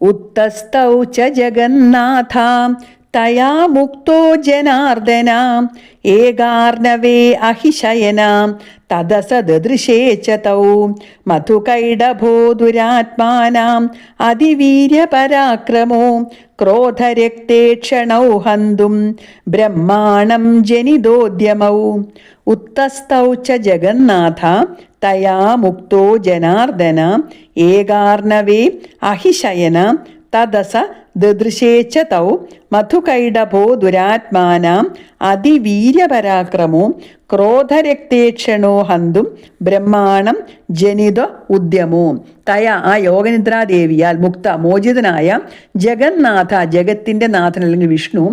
ഉത്തസ്തൗ ച ജഗന്നാഥ തയാ മുക്തോ ജനാർദ്ദന ഏകാർണവേ അഹിശയന. തദസദൃശേ ച തൗ. മധുകൈഡഭോ ദുരാത്മാനാം അതിവീര്യപരാക്രമോ. ക്രോധരക്തേക്ഷണൗ ഹന്തും ബ്രഹ്മാണം ജനിതോദ്യമൗ. ഉത്തസ്തൗ ച ജഗന്നാഥ തയാ മുക്തോ ജനാർദ്ദന ഏകാർണവേ അഹിശയന. തദസ ദദൃശേ ച തൗ മധുകൈഡഭോ ദുരാത്മാനാം അതിവീര്യപരാക്രമോ ക്രോധരക്തേക്ഷണോ ഹന്തും ബ്രഹ്മാണം ജനിത ഉദ്യമോ തയ ആ യോഗനിദ്രാദേവിയാൽ മുക്ത മോചിതനായ ജഗന്നാഥ ജഗത്തിന്റെ നാഥൻ അല്ലെങ്കിൽ വിഷ്ണു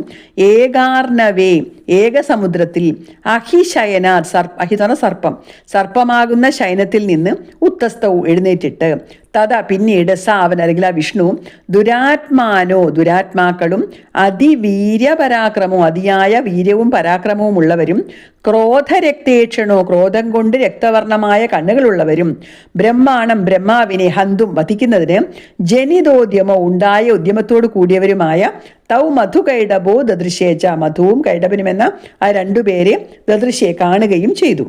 ഏകാർണവേ ഏകസമുദ്രത്തിൽ അഹിശയനാർ സർപ്പ അഹിതന സർപ്പം. സർപ്പമാകുന്ന ശയനത്തിൽ നിന്ന് ഉത്തസ്തവും എഴുന്നേറ്റിട്ട് തഥ പിന്നീട് സാവൻ അല്ലെങ്കിൽ ആ വിഷ്ണു ദുരാത്മാനോ ദുരാത്മാക്കളും അതിവീര്യപരാക്രമവും അതിയായ വീര്യവും പരാക്രമവും ഉള്ളവരും ക്രോധരക്തേക്ഷണോ ക്രോധം കൊണ്ട് രക്തവർണമായ കണ്ണുകളുള്ളവരും ബ്രഹ്മാണം ബ്രഹ്മാവിനെ ഹന്തും വധിക്കുന്നതിന് ജനിതോദ്യമോ ഉണ്ടായ ഉദ്യമത്തോട് കൂടിയവരുമായ തൗ മധു കൈഡബോ ദദൃശേച്ച മധുവും കൈഡബനുമെന്ന ആ രണ്ടുപേരെ ദദൃശയെ കാണുകയും ചെയ്തു.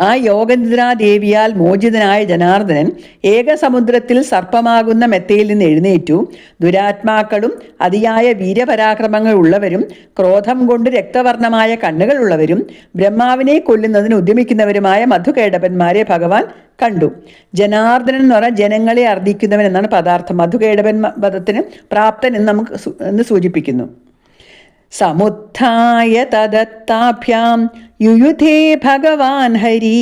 ആ യോഗനിദ്രാദേവിയാൽ മോചിതനായ ജനാർദ്ദനൻ ഏകസമുദ്രത്തിൽ സർപ്പമാകുന്ന മെത്തയിൽ നിന്ന് എഴുന്നേറ്റു. ദുരാത്മാക്കളും അതിയായ വീരപരാക്രമങ്ങൾ ഉള്ളവരും ക്രോധം കൊണ്ട് രക്തവർണമായ കണ്ണുകളുള്ളവരും ബ്രഹ്മാവിനെ കൊല്ലുന്നതിന് ഉദ്യമിക്കുന്നവരുമായ മധുകേടപന്മാരെ ഭഗവാൻ കണ്ടു. ജനാർദ്ദനൻ എന്ന് പറഞ്ഞാൽ ജനങ്ങളെ അർദ്ദിക്കുന്നവൻ എന്നാണ് പദാർത്ഥം. മധുകേടപൻ പദത്തിന് പ്രാപ്തൻ എന്ന് നമുക്ക് എന്ന് സൂചിപ്പിക്കുന്നു. സമുത്ഥായ തദത്താഭ്യാം യുയുധേ ഭഗവാൻ ഹരി.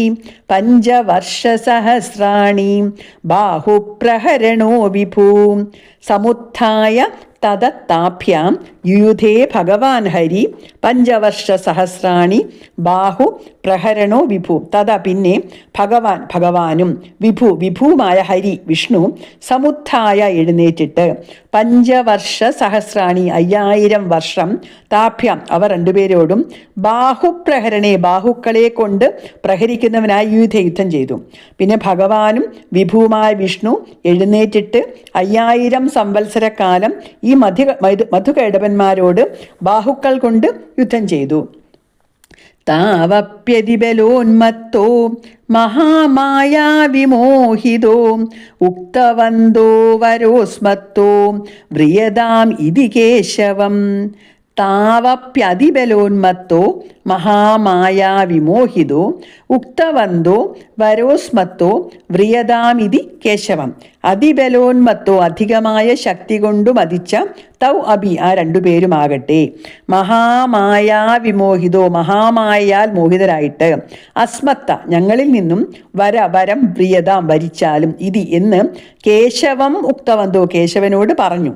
പഞ്ചവർഷസഹസ്രാണി ബാഹുപ്രഹരണോ വിഭൂ. സമുത്ഥായ തദത്താഭ്യാം യുയുധേ ഭഗവാൻ ഹരി പഞ്ചവർഷസഹസ്രാണി ബാഹു പ്രഹരണോ വിഭു. തഥ പിന്നെ ഭഗവാൻ ഭഗവാനും വിഭു വിഭുവുമായ ഹരി വിഷ്ണു സമുത്ഥായ എഴുന്നേറ്റിട്ട് പഞ്ചവർഷ സഹസ്രാണി അയ്യായിരം വർഷം താഭ്യം അവർ രണ്ടുപേരോടും ബാഹുപ്രഹരണേ ബാഹുക്കളെ കൊണ്ട് പ്രഹരിക്കുന്നവനായി യുദ്ധ യുദ്ധം ചെയ്തു. പിന്നെ ഭഗവാനും വിഭുവുമായ വിഷ്ണു എഴുന്നേറ്റിട്ട് അയ്യായിരം സംവത്സരക്കാലം ഈ മധു മധുകേടവന്മാരോട് ബാഹുക്കൾ കൊണ്ട് യുദ്ധം ചെയ്തു. താവപ്യതിബലോന്മത്തോ മഹാമായാവിമോഹിതോ ഉക്തവന്തോ വരോസ്മത്തോ വ്രിയതാം ഇതി കേശവം. താവപ്യതിബലോന്മത്തോ മഹാമായാവിമോഹിതോ ഉക്തവന്തോ വരോസ്മത്തോ വ്രിയതാമിതി കേശവം അതിബലോന്മത്തോ അധികമായ ശക്തി കൊണ്ടു മതിച്ച തൗ അഭി ആ രണ്ടുപേരുമാകട്ടെ മഹാമായാവിമോഹിതോ മഹാമായാൽ മോഹിതരായിട്ട് അസ്മത്ത ഞങ്ങളിൽ നിന്നും വര വരം പ്രിയതാം വരിച്ചാലും ഇതി എന്ന് കേശവം ഉക്തവന്തോ കേശവനോട് പറഞ്ഞു।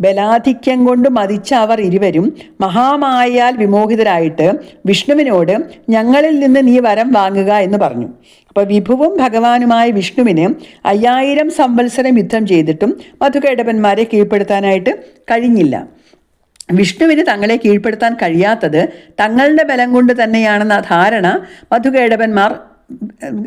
ബലാധിക്യം കൊണ്ട് മതിച്ച അവർ ഇരുവരും മഹാമായാൽ വിമോഹിതരായിട്ട് വിഷ്ണുവിനോട് ഞങ്ങളിൽ നിന്ന് നീ വരം വാങ്ങുക എന്ന് പറഞ്ഞു. അപ്പോൾ വിഭുവും ഭഗവാനുമായ വിഷ്ണുവിന് അയ്യായിരം സംവത്സരം യുദ്ധം ചെയ്തിട്ടും മധുകേടവന്മാരെ കീഴ്പ്പെടുത്താനായിട്ട് കഴിഞ്ഞില്ല. വിഷ്ണുവിന് തങ്ങളെ കീഴ്പ്പെടുത്താൻ കഴിയാത്തത് തങ്ങളുടെ ബലം കൊണ്ട് തന്നെയാണെന്ന ധാരണ മധുകേടവന്മാർ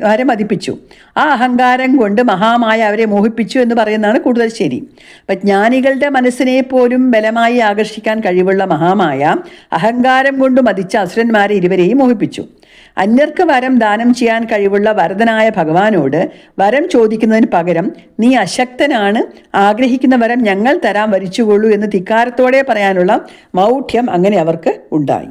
അവരെ മതിപ്പിച്ചു? ആ അഹങ്കാരം കൊണ്ട് മഹാമായ അവരെ മോഹിപ്പിച്ചു എന്ന് പറയുന്നതാണ് കൂടുതൽ ശരി. അപ്പം ജ്ഞാനികളുടെ മനസ്സിനെ പോലും ബലമായി ആകർഷിക്കാൻ കഴിവുള്ള മഹാമായ അഹങ്കാരം കൊണ്ട് മതിച്ച അസുരന്മാരെ ഇരുവരെയും മോഹിപ്പിച്ചു. അന്യർക്ക് വരം ദാനം ചെയ്യാൻ കഴിവുള്ള വരദനായ ഭഗവാനോട് വരം ചോദിക്കുന്നതിന് പകരം നീ അശക്തനാണ് ആഗ്രഹിക്കുന്ന വരം ഞങ്ങൾ തരാൻ വരിച്ചുകൊള്ളൂ എന്ന് ധിക്കാരത്തോടെ പറയാനുള്ള മൗഢ്യം അങ്ങനെ അവർക്ക് ഉണ്ടായി.